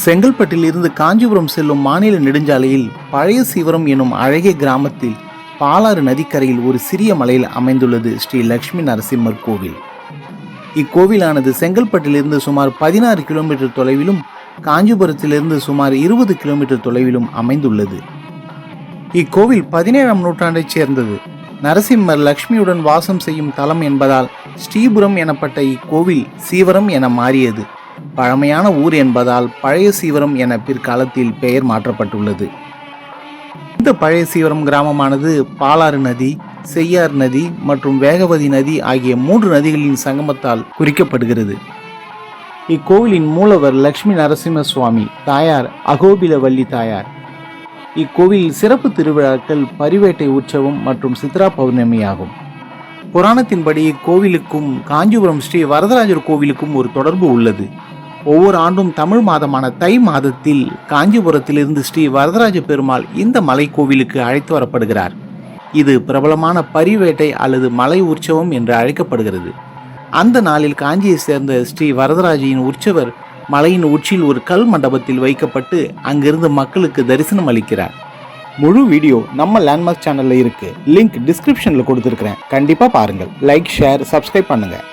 செங்கல்பட்டில் இருந்து காஞ்சிபுரம் செல்லும் மாநில நெடுஞ்சாலையில் பழைய சிவரம் எனும் அழகிய கிராமத்தில் பாலாறு நதிக்கரையில் ஒரு சிறிய மலையில் அமைந்துள்ளது ஸ்ரீ லக்ஷ்மி நரசிம்மர் கோவில். இக்கோவிலானது செங்கல்பட்டிலிருந்து சுமார் பதினாறு கிலோமீட்டர் தொலைவிலும் காஞ்சிபுரத்திலிருந்து சுமார் இருபது கிலோமீட்டர் தொலைவிலும் அமைந்துள்ளது. இக்கோவில் பதினேழாம் நூற்றாண்டைச் சேர்ந்தது. நரசிம்மர் லக்ஷ்மியுடன் வாசம் செய்யும் தலம் என்பதால் ஸ்ரீபுரம் எனப்பட்ட இக்கோவில் சீவரம் என மாறியது. பழமையான ஊர் என்பதால் பழைய சீவரம் என பிற்காலத்தில் பெயர் மாற்றப்பட்டுள்ளது. இந்த பழைய சீவரம் கிராமமானது பாலாறு நதி செய்யார் நதி மற்றும் வேகவதி நதி ஆகிய மூன்று நதிகளின் சங்கமத்தால் குறிக்கப்படுகிறது. இக்கோவிலின் மூலவர் லட்சுமி நரசிம்ம சுவாமி தாயார் அகோபிலவல்லி தாயார். இக்கோவில் சிறப்பு திருவிழாக்கள் பரிவேட்டை உற்சவம் மற்றும் சித்ரா பௌர்ணமி ஆகும். புராணத்தின்படி இக்கோவிலுக்கும் காஞ்சிபுரம் ஸ்ரீ வரதராஜர் கோவிலுக்கும் ஒரு தொடர்பு உள்ளது. ஒவ்வொரு ஆண்டும் தமிழ் மாதமான தை மாதத்தில் காஞ்சிபுரத்திலிருந்து ஸ்ரீ வரதராஜ பெருமாள் இந்த மலை கோவிலுக்கு அழைத்து வரப்படுகிறார். இது பிரபலமான பரிவேட்டை அல்லது மலை உற்சவம் என்று அழைக்கப்படுகிறது. அந்த நாளில் காஞ்சியை சேர்ந்த ஸ்ரீ வரதராஜியின் உற்சவர் மலையின் உச்சியில் ஒரு கல் மண்டபத்தில் வைக்கப்பட்டு அங்கிருந்து மக்களுக்கு தரிசனம் அளிக்கிறார். முழு வீடியோ நம்ம லேண்ட்மார்க் சேனல்ல இருக்கு. லிங்க் டிஸ்கிரிப்ஷன்ல கொடுத்துருக்கிறேன். கண்டிப்பா பாருங்கள். லைக் ஷேர் சப்ஸ்கிரைப் பண்ணுங்க.